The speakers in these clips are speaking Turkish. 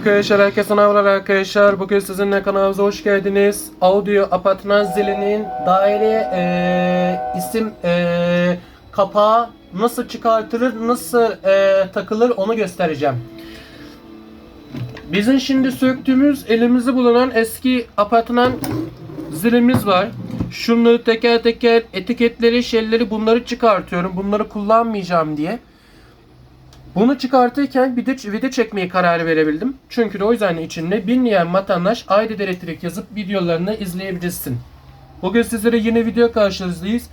Arkadaşlar herkese merhabalar arkadaşlar. Bugün sizinle kanalımıza hoş geldiniz. Audio apartman zilinin daire eee, isim eee, kapağı nasıl çıkartılır, nasıl eee, takılır onu göstereceğim. Bizim şimdi söktüğümüz elimizde bulunan eski apartman zilimiz var. Şunları teker teker etiketleri, şeyleri bunları çıkartıyorum. Bunları kullanmayacağım diye. Bunu çıkartırken video, video çekmeye karar verebildim. Çünkü de o yüzden içinde bilmeyen vatandaş ID elektrik yazıp videolarını izleyebilirsin. Bugün sizlere yeni video karşınızdayız.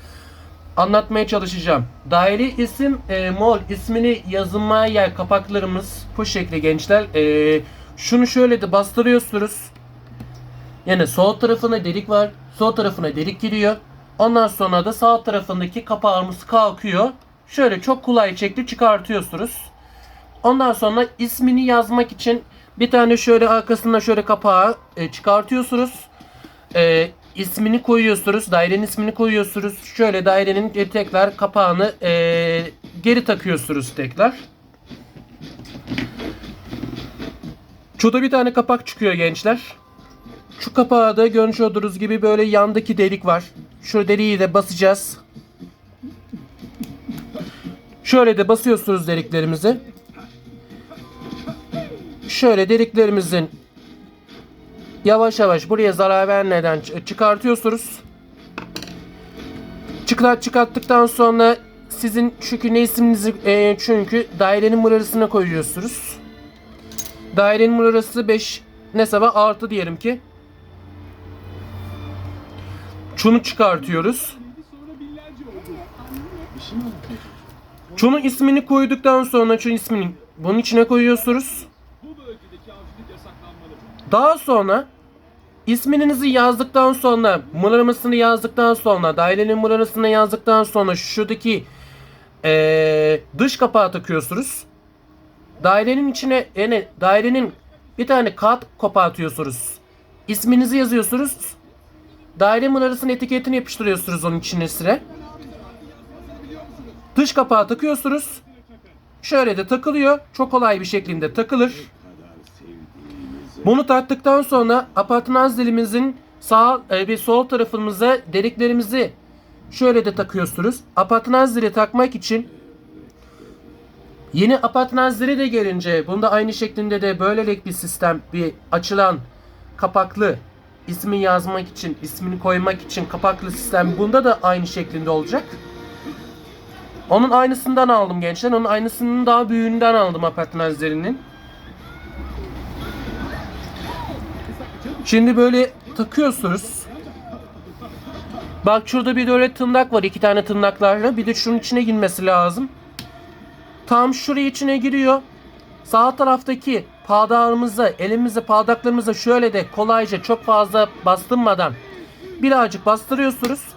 Anlatmaya çalışacağım. Daire isim e, mol ismini yazılmaya yer kapaklarımız bu şekilde gençler. E, şunu şöyle de bastırıyorsunuz. Yani sol tarafına delik var. Sol tarafına delik giriyor. Ondan sonra da sağ tarafındaki kapağımız kalkıyor. Şöyle çok kolay şekli çıkartıyorsunuz. Ondan sonra ismini yazmak için bir tane şöyle arkasında şöyle kapağı e, çıkartıyorsunuz. E, ismini koyuyorsunuz. Dairenin ismini koyuyorsunuz. Şöyle dairenin e, tekrar kapağını e, geri takıyorsunuz tekrar. Şurada bir tane kapak çıkıyor gençler. Şu kapağı da görmüş olduğunuz gibi böyle yandaki delik var. Şu deliği de basacağız. Şöyle de basıyorsunuz deliklerimizi. Şöyle deliklerimizin yavaş yavaş buraya zarar vermeden çıkartıyorsunuz. Çıkart çıkarttıktan sonra sizin çünkü ne isminizi e, çünkü dairenin numarasına koyuyorsunuz. Dairenin numarası 5 ne sabah artı diyelim ki. Şunu çıkartıyoruz. Şunun ismini koyduktan sonra şu ismini bunun içine koyuyorsunuz. Daha sonra isminizi yazdıktan sonra numarasını yazdıktan sonra dairenin numarasını yazdıktan sonra şuradaki eee, dış kapağı takıyorsunuz. Dairenin içine yani dairenin bir tane kağıt kopartıyorsunuz. İsminizi yazıyorsunuz. Daire numarasının etiketini yapıştırıyorsunuz onun içine sıra. Dış kapağı takıyorsunuz. Şöyle de takılıyor. Çok kolay bir şekilde takılır. Bunu taktıktan sonra apartman zilimizin sağ e, ve sol tarafımıza deliklerimizi şöyle de takıyorsunuz. Apartman zili takmak için yeni apartman zili de gelince bunda aynı şeklinde de böylelik bir sistem bir açılan kapaklı ismi yazmak için ismini koymak için kapaklı sistem bunda da aynı şeklinde olacak. Onun aynısından aldım gençler. Onun aynısının daha büyüğünden aldım apartman zilinin. Şimdi böyle takıyorsunuz. Bak şurada bir de öyle tırnak var. iki tane tırnaklarla. Bir de şunun içine girmesi lazım. Tam şuraya içine giriyor. Sağ taraftaki pardağımıza, elimize, pardaklarımıza şöyle de kolayca çok fazla bastırmadan birazcık bastırıyorsunuz.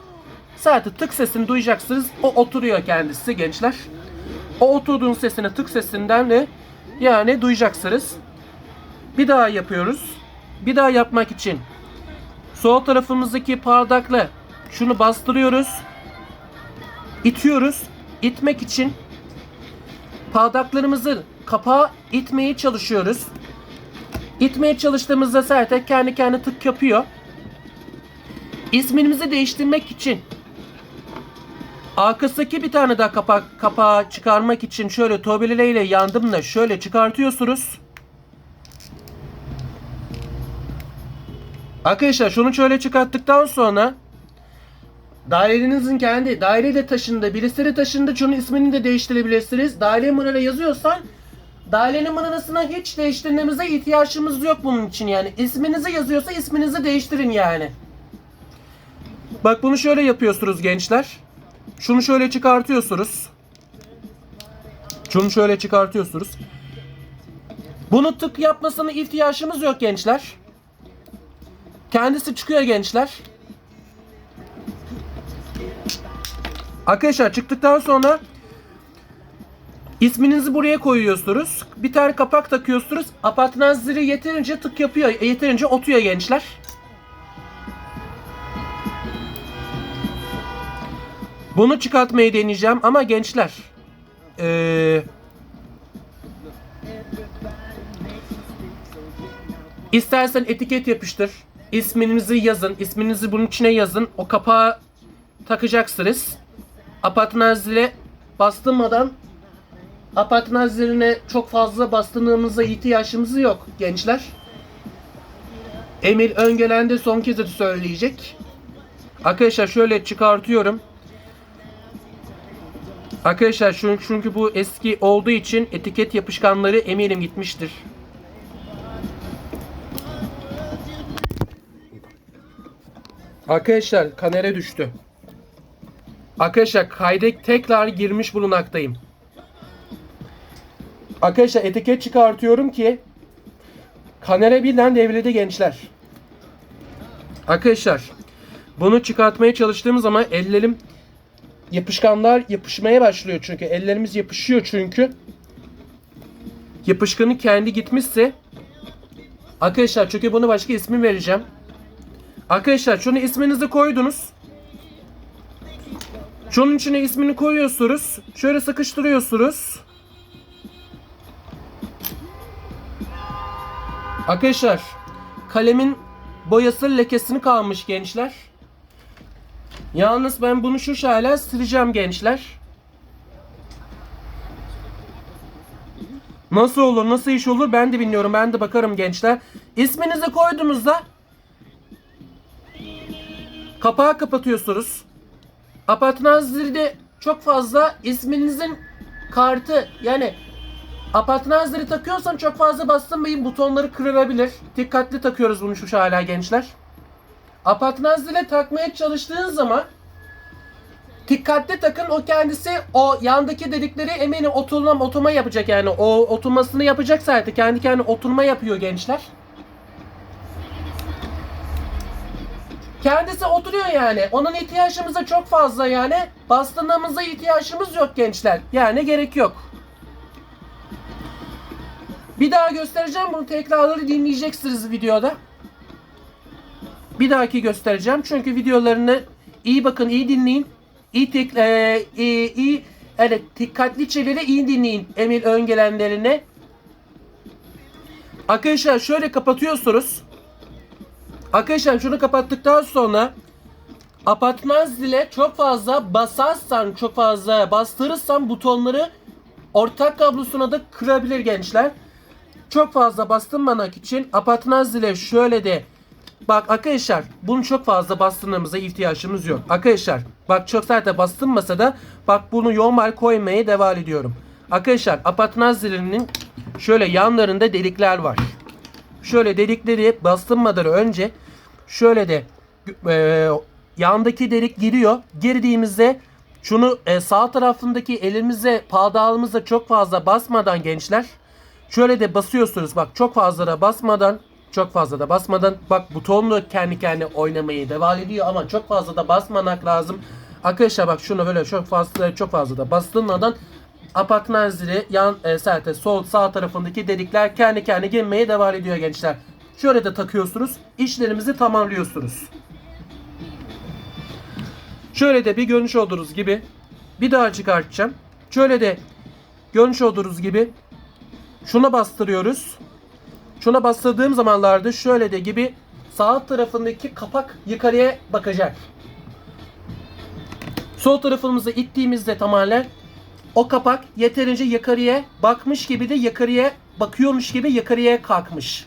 Zaten tık sesini duyacaksınız. O oturuyor kendisi gençler. O oturduğun sesini tık sesinden de yani duyacaksınız. Bir daha yapıyoruz. Bir daha yapmak için sol tarafımızdaki pardakla şunu bastırıyoruz. İtiyoruz. İtmek için pardaklarımızı kapağı itmeye çalışıyoruz. İtmeye çalıştığımızda zaten kendi kendi tık yapıyor. İsmimizi değiştirmek için arkasındaki bir tane daha kapak kapağı çıkarmak için şöyle tobeleyle yandımla şöyle çıkartıyorsunuz. Arkadaşlar şunu şöyle çıkarttıktan sonra dairenizin kendi daire taşında birisi de taşında şunun ismini de değiştirebilirsiniz. Daire numara yazıyorsan dairenin numarasına hiç değiştirmemize ihtiyacımız yok bunun için yani. isminizi yazıyorsa isminizi değiştirin yani. Bak bunu şöyle yapıyorsunuz gençler. Şunu şöyle çıkartıyorsunuz. Şunu şöyle çıkartıyorsunuz. Bunu tık yapmasına ihtiyacımız yok gençler. Kendisi çıkıyor gençler. Arkadaşlar çıktıktan sonra isminizi buraya koyuyorsunuz. Bir tane kapak takıyorsunuz. Apartman zili yeterince tık yapıyor. Yeterince otuyor gençler. Bunu çıkartmayı deneyeceğim ama gençler. Ee, İstersen etiket yapıştır. İsminizi yazın. İsminizi bunun içine yazın. O kapağı takacaksınız. Apartman zile bastırmadan apartman ziline çok fazla bastırmamıza ihtiyacımız yok gençler. Emir Öngelen de son kez söyleyecek. Arkadaşlar şöyle çıkartıyorum. Arkadaşlar çünkü, çünkü bu eski olduğu için etiket yapışkanları eminim gitmiştir. Arkadaşlar kanere düştü. Arkadaşlar kayda tekrar girmiş bulunmaktayım. Arkadaşlar etiket çıkartıyorum ki kanere birden devrede gençler. Arkadaşlar bunu çıkartmaya çalıştığım zaman ellerim yapışkanlar yapışmaya başlıyor çünkü ellerimiz yapışıyor çünkü yapışkanın kendi gitmişse arkadaşlar çünkü bunu başka ismi vereceğim. Arkadaşlar şunu isminizi koydunuz. Şunun içine ismini koyuyorsunuz. Şöyle sıkıştırıyorsunuz. Arkadaşlar kalemin boyası lekesini kalmış gençler. Yalnız ben bunu şu şöyle sileceğim gençler. Nasıl olur, nasıl iş olur ben de bilmiyorum. Ben de bakarım gençler. İsminizi koyduğunuzda kapağı kapatıyorsunuz. Apartman zilde çok fazla isminizin kartı yani apartman zili takıyorsan çok fazla bastırmayın butonları kırılabilir. Dikkatli takıyoruz bunu şu hala gençler. Apartman zile takmaya çalıştığın zaman dikkatli takın o kendisi o yandaki dedikleri eminim oturma oturma yapacak yani o oturmasını yapacak zaten kendi kendine oturma yapıyor gençler. Kendisi oturuyor yani. Onun ihtiyacımıza çok fazla yani. Bastırmamıza ihtiyacımız yok gençler. Yani gerek yok. Bir daha göstereceğim bunu tekrarları dinleyeceksiniz videoda. Bir dahaki göstereceğim çünkü videolarını iyi bakın iyi dinleyin. İyi tek, e, iyi, iyi evet dikkatli çeviri iyi dinleyin Emil Öngelenlerini. Arkadaşlar şöyle kapatıyorsunuz. Arkadaşlar şunu kapattıktan sonra apartman zile çok fazla basarsan, çok fazla bastırırsan butonları ortak kablosuna da kırabilir gençler. Çok fazla bastırmamak için apartman zile şöyle de Bak arkadaşlar bunu çok fazla bastırmamıza ihtiyacımız yok. Arkadaşlar bak çok zaten bastırmasa da bak bunu normal koymaya devam ediyorum. Arkadaşlar apartman zilinin şöyle yanlarında delikler var. Şöyle delikleri bastırmadan önce şöyle de e, yandaki delik giriyor. Girdiğimizde şunu e, sağ tarafındaki elimize padağımıza çok fazla basmadan gençler şöyle de basıyorsunuz. Bak çok fazla da basmadan çok fazla da basmadan bak butonla kendi kendine oynamaya devam ediyor ama çok fazla da basmamak lazım. Arkadaşlar bak şunu böyle çok fazla çok fazla da bastırmadan apartman zili yan e, zaten sol sağ tarafındaki delikler kendi kendine girmeye devam ediyor gençler. Şöyle de takıyorsunuz. işlerimizi tamamlıyorsunuz. Şöyle de bir görmüş olduğunuz gibi bir daha çıkartacağım. Şöyle de görmüş olduğunuz gibi şuna bastırıyoruz. Şuna bastırdığım zamanlarda şöyle de gibi sağ tarafındaki kapak yukarıya bakacak. Sol tarafımızı ittiğimizde tamamen o kapak yeterince yukarıya bakmış gibi de yukarıya bakıyormuş gibi yukarıya kalkmış.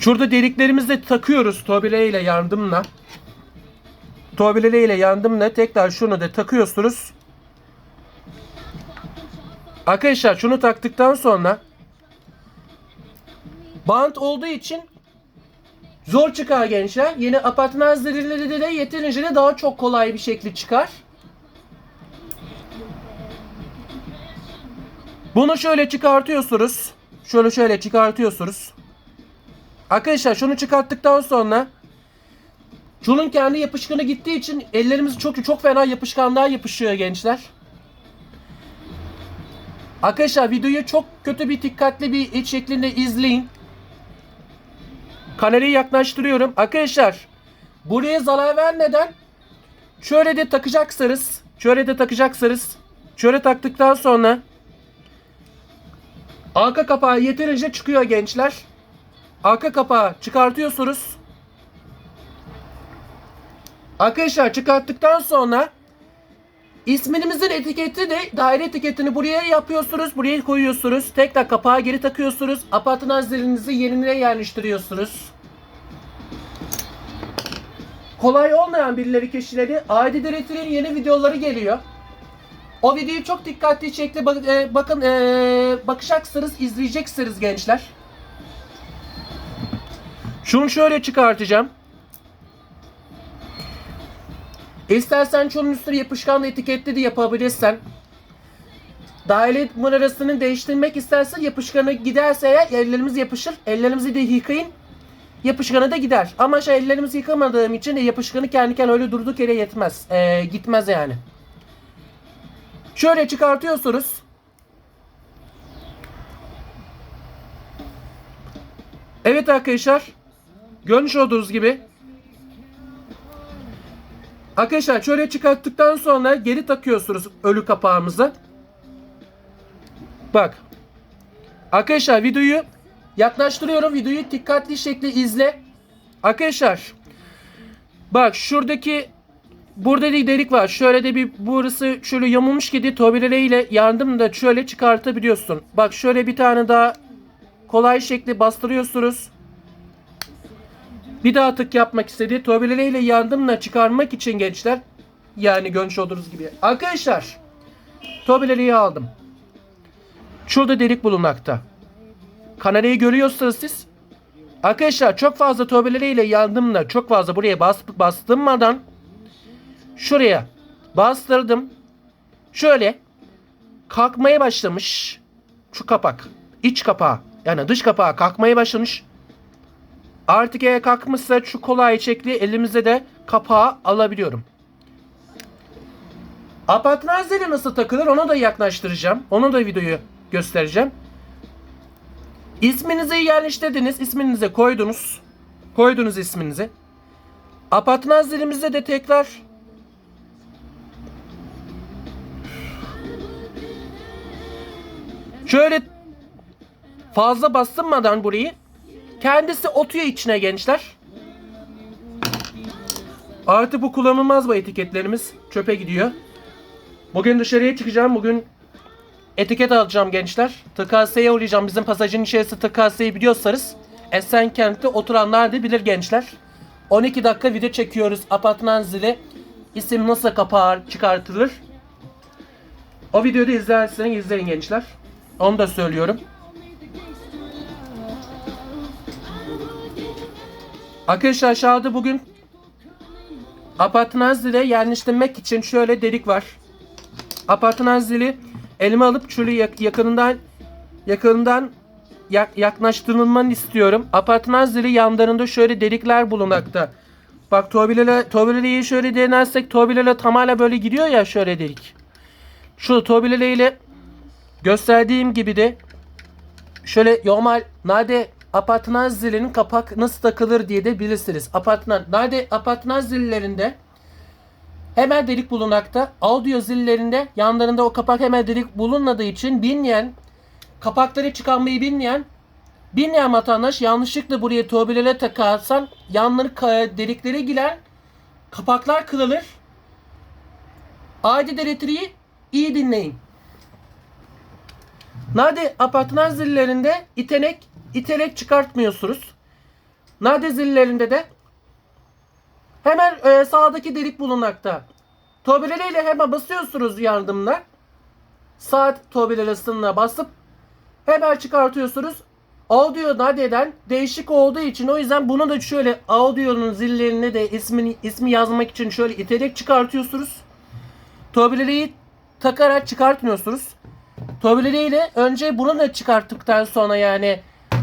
Şurada deliklerimizi de takıyoruz tobile ile yardımla. Tobile ile yardımla tekrar şunu da takıyorsunuz. Arkadaşlar şunu taktıktan sonra bant olduğu için zor çıkar gençler. Yeni apartman zilleri de yeterince de daha çok kolay bir şekilde çıkar. Bunu şöyle çıkartıyorsunuz. Şöyle şöyle çıkartıyorsunuz. Arkadaşlar şunu çıkarttıktan sonra şunun kendi yapışkanı gittiği için ellerimiz çok çok fena yapışkanlığa yapışıyor gençler. Arkadaşlar videoyu çok kötü bir dikkatli bir iç şeklinde izleyin. Kamerayı yaklaştırıyorum. Arkadaşlar buraya zarar vermeden şöyle de takacaksınız. Şöyle de takacaksınız. Şöyle taktıktan sonra Arka kapağı yeterince çıkıyor gençler. Arka kapağı çıkartıyorsunuz. Arkadaşlar çıkarttıktan sonra isminizin etiketi de daire etiketini buraya yapıyorsunuz. Buraya koyuyorsunuz. Tekrar kapağı geri takıyorsunuz. Apartman zilinizi yerine yerleştiriyorsunuz. Kolay olmayan birileri kişileri Adi Direktör'ün yeni videoları geliyor. O videoyu çok dikkatli şekilde bak- e, bakın e, bakacaksınız, izleyeceksiniz gençler. Şunu şöyle çıkartacağım. İstersen şunun üstüne yapışkanla etiketli de yapabilirsen. Daire numarasını değiştirmek istersen yapışkanı giderse eğer ellerimiz yapışır. Ellerimizi de yıkayın. Yapışkanı da gider. Ama şey ellerimizi yıkamadığım için de yapışkanı kendi kendine öyle durduk yere yetmez. Ee, gitmez yani. Şöyle çıkartıyorsunuz. Evet arkadaşlar. Görmüş olduğunuz gibi. Arkadaşlar şöyle çıkarttıktan sonra geri takıyorsunuz ölü kapağımızı. Bak. Arkadaşlar videoyu yaklaştırıyorum. Videoyu dikkatli şekilde izle. Arkadaşlar. Bak şuradaki Burada bir delik var. Şöyle de bir burası şöyle yamulmuş gibi tobireyle yardım da şöyle çıkartabiliyorsun. Bak şöyle bir tane daha kolay şekli bastırıyorsunuz. Bir daha tık yapmak istedi. Tobireyle yardımla çıkarmak için gençler. Yani görmüş olduğunuz gibi. Arkadaşlar. Tobireyi aldım. Şurada delik bulunmakta. Kanalayı görüyorsunuz siz. Arkadaşlar çok fazla tobireyle yardımla çok fazla buraya bas, bastırmadan şuraya bastırdım. Şöyle kalkmaya başlamış şu kapak. iç kapağı yani dış kapağı kalkmaya başlamış. Artık eğer kalkmışsa şu kolay şekli elimizde de kapağı alabiliyorum. Apartman nasıl takılır onu da yaklaştıracağım. Onu da videoyu göstereceğim. İsminizi yerleştirdiniz. isminize koydunuz. Koydunuz isminizi. Apartman zilimizde de tekrar Şöyle fazla bastırmadan burayı kendisi otuyor içine gençler. Artı bu kullanılmaz bu etiketlerimiz. Çöpe gidiyor. Bugün dışarıya çıkacağım. Bugün etiket alacağım gençler. TKS'ye uğrayacağım. Bizim pasajın içerisi TKS'yi biliyorsanız Esenkent'te oturanlar da bilir gençler. 12 dakika video çekiyoruz. Apartman zili. İsim nasıl kapağı çıkartılır? O videoyu da izlerseniz izleyin gençler. Onu da söylüyorum. Arkadaşlar aşağıda bugün apartman zili yerleştirmek için şöyle delik var. Apartman zili elime alıp şöyle yak- yakınından yakından yak- yaklaştırılmanı istiyorum. Apartman zili yanlarında şöyle delikler bulunmakta. Bak tobileyle tobileyi şöyle denersek tobileyle tamamıyla böyle gidiyor ya şöyle delik. Şu tobileyle Gösterdiğim gibi de şöyle normal nade apartman zilinin kapak nasıl takılır diye de bilirsiniz. Apartman nade apartman zillerinde hemen delik bulunmakta. Audio zillerinde yanlarında o kapak hemen delik bulunmadığı için bilmeyen kapakları çıkarmayı bilmeyen bilmeyen vatandaş yanlışlıkla buraya tuğbilere takarsan yanları deliklere giren kapaklar kırılır. Adi elektriği iyi dinleyin. Nade apartman zillerinde itenek, itelek çıkartmıyorsunuz. Nade zillerinde de hemen e, sağdaki delik bulunmakta. Tobeleriyle hemen basıyorsunuz yardımla. Saat tobelerasına basıp hemen çıkartıyorsunuz. Audio nadeden değişik olduğu için o yüzden bunu da şöyle audio'nun zillerine de ismini ismi yazmak için şöyle itelek çıkartıyorsunuz. Tobeleri takarak çıkartmıyorsunuz. Tobileriyle önce bunu da çıkarttıktan sonra yani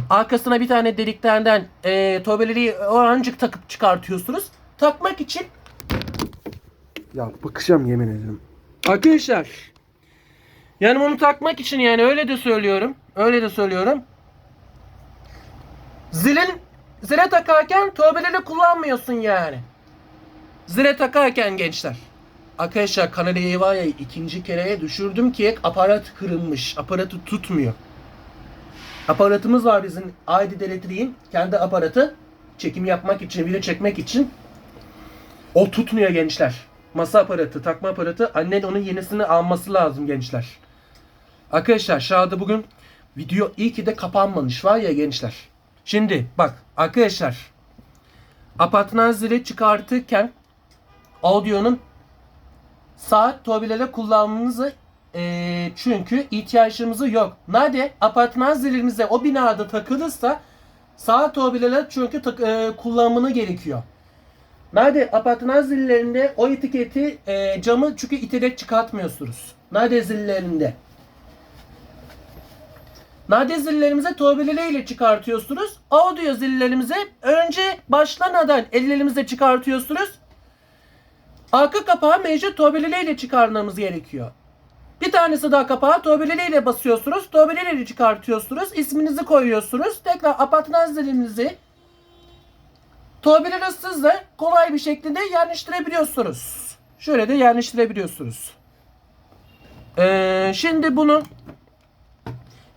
arkasına bir tane deliklerden e, tobileri orancık takıp çıkartıyorsunuz. Takmak için Ya bakacağım yemin ederim. Arkadaşlar yani bunu takmak için yani öyle de söylüyorum. Öyle de söylüyorum. Zilin zile takarken tobeleri kullanmıyorsun yani. Zile takarken gençler. Arkadaşlar kanalı var ya ikinci kereye düşürdüm ki aparat kırılmış. Aparatı tutmuyor. Aparatımız var bizim ID Elektriğin kendi aparatı. Çekim yapmak için, video çekmek için. O tutmuyor gençler. Masa aparatı, takma aparatı. Annen onun yenisini alması lazım gençler. Arkadaşlar şahada bugün video iyi ki de kapanmamış var ya gençler. Şimdi bak arkadaşlar. Apartman zili çıkartırken audio'nun saat torbileri kullanmamızı eee, çünkü ihtiyacımız yok. Nerede? Apartman zilimize o binada takılırsa saat torbileri çünkü tak, eee, kullanımını gerekiyor. Nerede? Apartman zillerinde o etiketi eee, camı çünkü iterek çıkartmıyorsunuz. Nerede zillerinde? Nade zillerimize torbileriyle çıkartıyorsunuz. Audio zillerimize önce başlamadan ellerimizle çıkartıyorsunuz. Arka kapağı mevcut torbileriyle çıkarmamız gerekiyor. Bir tanesi daha kapağı torbileriyle basıyorsunuz. Torbileriyle çıkartıyorsunuz. isminizi koyuyorsunuz. Tekrar apartman zilinizi torbileri hızla kolay bir şekilde yerleştirebiliyorsunuz. Şöyle de yerleştirebiliyorsunuz. Ee, şimdi bunu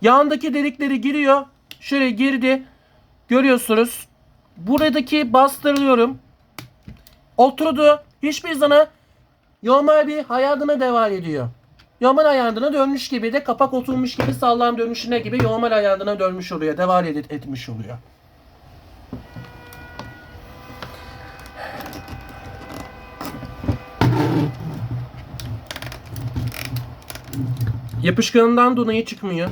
Yandaki delikleri giriyor. Şöyle girdi. Görüyorsunuz. Buradaki bastırıyorum. Oturdu. Hiçbir zaman normal bir hayatına devam ediyor. Normal hayatına dönmüş gibi de kapak oturmuş gibi sağlam dönüşüne gibi normal hayatına dönmüş oluyor. Devam et, etmiş oluyor. Yapışkanından dolayı çıkmıyor.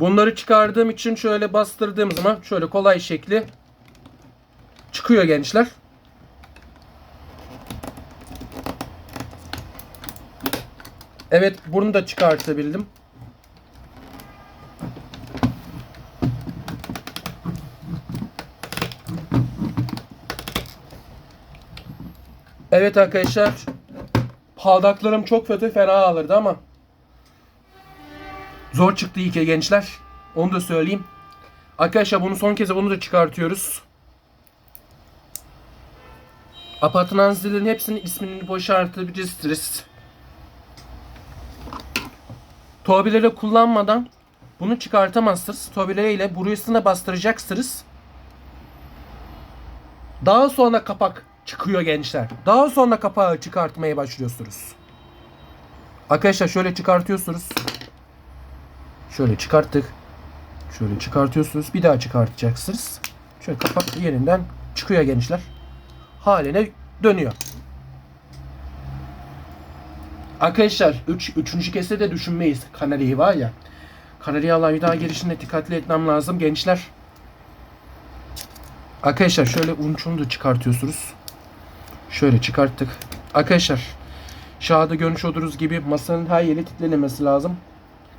Bunları çıkardığım için şöyle bastırdığım zaman şöyle kolay şekli çıkıyor gençler. Evet bunu da çıkartabildim. Evet arkadaşlar. Paldaklarım çok kötü fena alırdı ama Zor çıktı ki gençler. Onu da söyleyeyim. Arkadaşlar bunu son kez bunu da çıkartıyoruz. Apartman zillerinin hepsinin ismini boşaltabilirsiniz. Torbileri kullanmadan bunu çıkartamazsınız. Torbileriyle burasına bastıracaksınız. Daha sonra kapak çıkıyor gençler. Daha sonra kapağı çıkartmaya başlıyorsunuz. Arkadaşlar şöyle çıkartıyorsunuz. Şöyle çıkarttık. Şöyle çıkartıyorsunuz. Bir daha çıkartacaksınız. Şöyle kapak yerinden çıkıyor gençler. Haline dönüyor. Arkadaşlar 3 üç, üçüncü kese de düşünmeyiz. Kanariyi var ya. Kanariyalar bir daha girişinde dikkatli etmem lazım gençler. Arkadaşlar şöyle unçunu da çıkartıyorsunuz. Şöyle çıkarttık. Arkadaşlar şahada görmüş olduğunuz gibi masanın her yeri titrelemesi lazım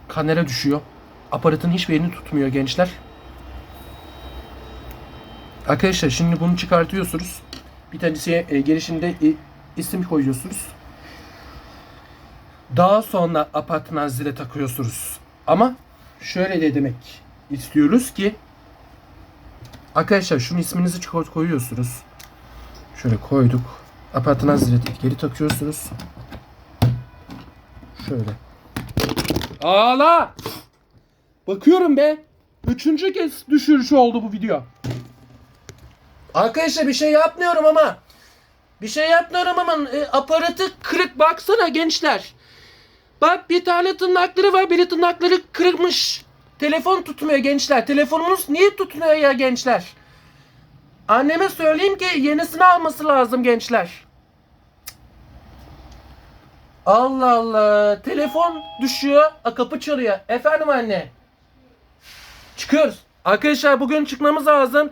kanere düşüyor. Aparatın hiçbir yerini tutmuyor gençler. Arkadaşlar şimdi bunu çıkartıyorsunuz. Bir tanesi e, girişinde e, isim koyuyorsunuz. Daha sonra apartman zile takıyorsunuz. Ama şöyle de demek istiyoruz ki Arkadaşlar şunun isminizi çıkart koyuyorsunuz. Şöyle koyduk. Apartman zile geri takıyorsunuz. Şöyle. Ağla! Bakıyorum be. Üçüncü kez düşürüş oldu bu video. Arkadaşlar bir şey yapmıyorum ama. Bir şey yapmıyorum ama e, aparatı kırık baksana gençler. Bak bir tane tırnakları var biri tırnakları kırıkmış. Telefon tutmuyor gençler. Telefonumuz niye tutmuyor ya gençler? Anneme söyleyeyim ki yenisini alması lazım gençler. Allah Allah. Telefon düşüyor. A, kapı çalıyor. Efendim anne. Çıkıyoruz. Arkadaşlar bugün çıkmamız lazım.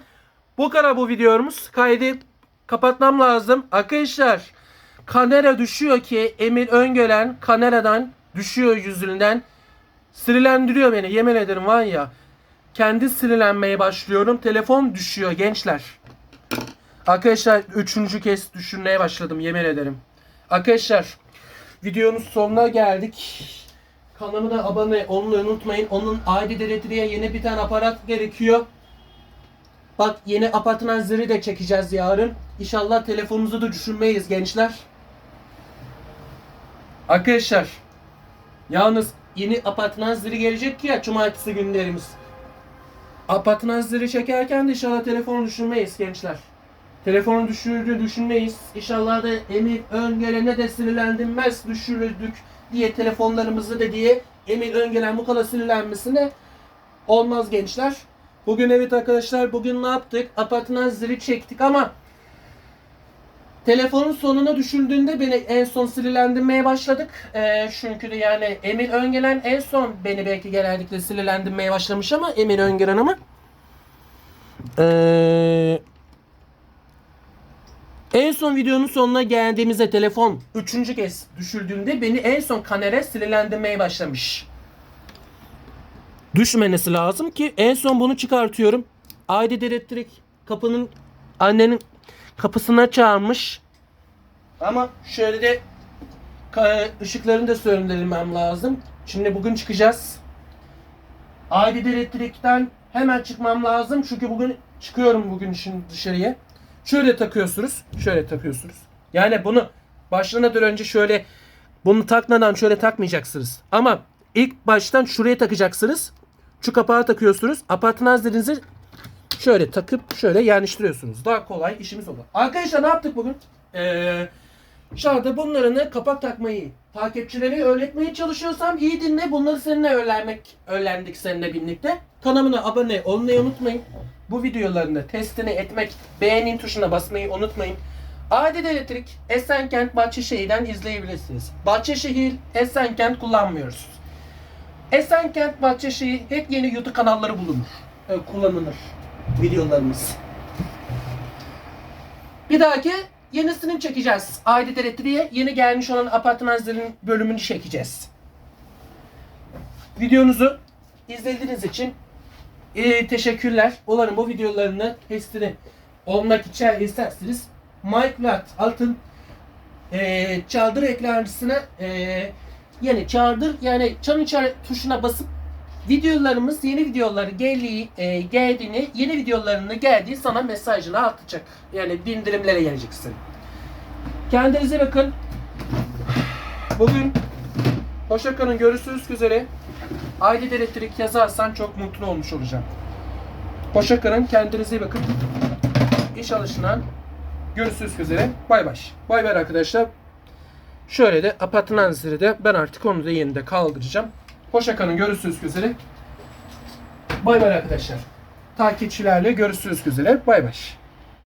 Bu kadar bu videomuz. Kaydı kapatmam lazım. Arkadaşlar kamera düşüyor ki Emir Öngölen kameradan düşüyor yüzünden. Sinirlendiriyor beni yemin ederim var ya. Kendi sinirlenmeye başlıyorum. Telefon düşüyor gençler. Arkadaşlar üçüncü kez düşünmeye başladım yemin ederim. Arkadaşlar videonun sonuna geldik. Kanalıma da abone olmayı unutmayın. Onun ID Direktri'ye yeni bir tane aparat gerekiyor. Bak yeni apartman zili de çekeceğiz yarın. İnşallah telefonumuzu da düşünmeyiz gençler. Arkadaşlar yalnız yeni apartman zili gelecek ya cumartesi günlerimiz. Apatınızları çekerken de inşallah telefonu düşürmeyiz gençler. Telefonu düşürdü düşünmeyiz. İnşallah da Emir Öngelen'e de sinirlendirmez düşürürdük diye telefonlarımızı da diye Emir Öngelen bu kadar sinirlenmesine olmaz gençler. Bugün evet arkadaşlar bugün ne yaptık? Apatınızları çektik ama Telefonun sonuna düşüldüğünde beni en son sinirlendirmeye başladık. Ee, çünkü de yani Emir Öngelen en son beni belki genellikle sinirlendirmeye başlamış ama Emir Öngelen ama ee, en son videonun sonuna geldiğimizde telefon üçüncü kez düşüldüğünde beni en son kanere sinirlendirmeye başlamış. Düşmemesi lazım ki en son bunu çıkartıyorum. Aydın elektrik kapının annenin kapısına çağırmış. Ama şöyle de ışıklarını da söndürmem lazım. Şimdi bugün çıkacağız. Aydın elektrikten hemen çıkmam lazım. Çünkü bugün çıkıyorum bugün şimdi dışarıya. Şöyle takıyorsunuz. Şöyle takıyorsunuz. Yani bunu başlamadan önce şöyle bunu takmadan şöyle takmayacaksınız. Ama ilk baştan şuraya takacaksınız. Şu kapağı takıyorsunuz. Apartmanlarınızı şöyle takıp şöyle yerleştiriyorsunuz. Daha kolay işimiz olur. Arkadaşlar ne yaptık bugün? Ee, Şurada bunlarını kapak takmayı takipçileri öğretmeye çalışıyorsam iyi dinle. Bunları seninle öğrenmek öğrendik seninle birlikte. Kanalıma abone olmayı unutmayın. Bu videolarını testini etmek, beğenin tuşuna basmayı unutmayın. Adil Elektrik Esenkent Bahçeşehir'den izleyebilirsiniz. Bahçeşehir Esenkent kullanmıyoruz. Esenkent Bahçeşehir hep yeni YouTube kanalları bulunur. e, kullanılır videolarımız. Bir dahaki yenisini çekeceğiz. Aydın Elektriğe yeni gelmiş olan apartmanların bölümünü çekeceğiz. Videonuzu izlediğiniz için e, teşekkürler. Umarım bu videolarını testini olmak için isterseniz Minecraft altın e, çağdır ekranısına e, yani çağdır yani çan içeri tuşuna basıp videolarımız yeni videoları geldiği, e, geldiğini yeni videolarını geldiği sana mesajını atacak. Yani bildirimlere geleceksin. Kendinize bakın. Bugün hoşça kalın görüşürüz üzere. Aydın Elektrik yazarsan çok mutlu olmuş olacağım. Hoşça kalın kendinize iyi bakın. İş alışından görüşürüz üzere. Bay bay. Bay bay arkadaşlar. Şöyle de apartman de ben artık onu da yenide kaldıracağım. Hoşça kalın görüşürüz üzere. Bay bay arkadaşlar. Takipçilerle görüşürüz üzere. Bay bay.